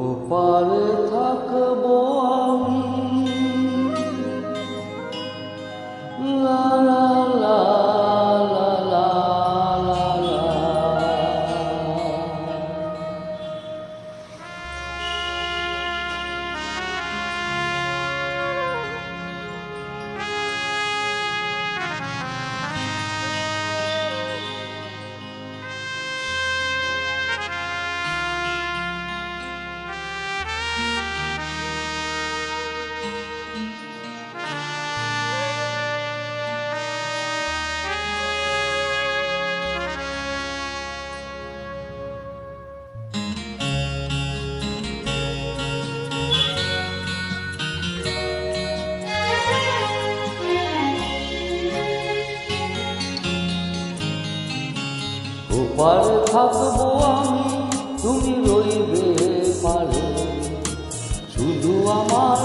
ওপারে থাকব আমি ওপারে থাকব আমি, তুমি রইবে পারে শুধু আমার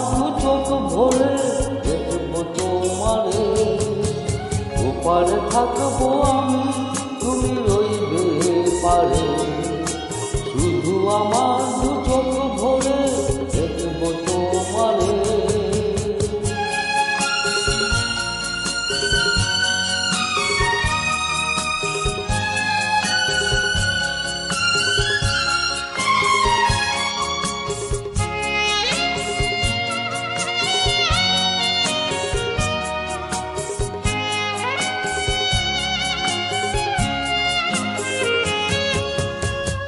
চোখ ভরে দেখব তোমারে। ওপারে থাকব আমি, তুমি রইবে পারে শুধু আমার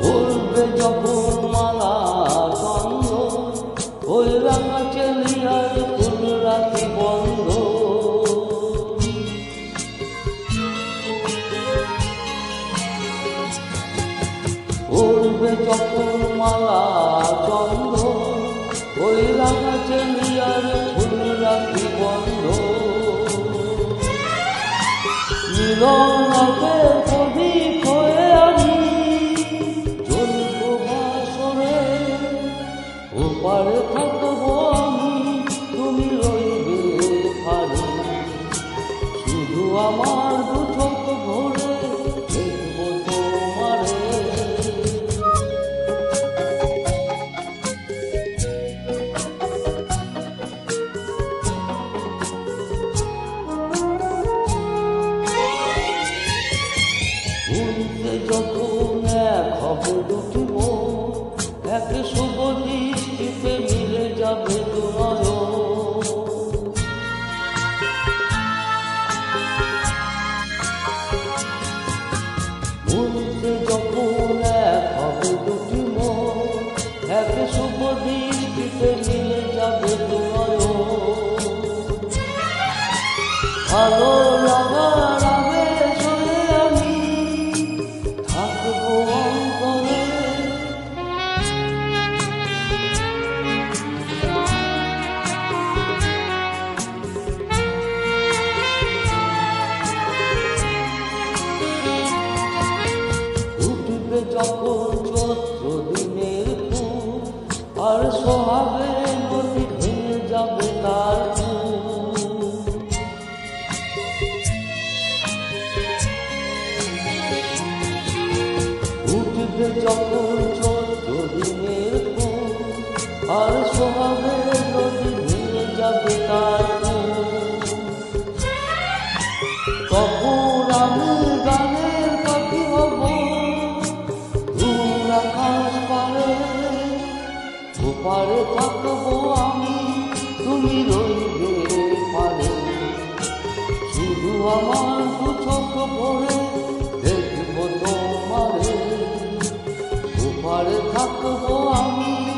উঠবে যখন মালা গন্ধ ওই রাঙা চেলিয়ার ফুল রাখি বন্ধ। উঠবে যখন মালা চন্দ্র ওই রাঙা চেলিয়ার ফুল রাখি বন্ধ। মিলনকে এক শুভ দৃষ্টিতে মিলে যাবে তোমায় উঠতে যখন এক হবে দুটি মন, এক শুভ দৃষ্টিতে মিলে যাবে তোমায় ভালো উঠবে যখন দিনের আর নদী যাবে তার তখন আমি গানের পাখি হব দূর আকাশ পারে ওপারে আমি, তুমি রইবে পারে শুধু আমার দু চোখ ভরে ওপারে থাকব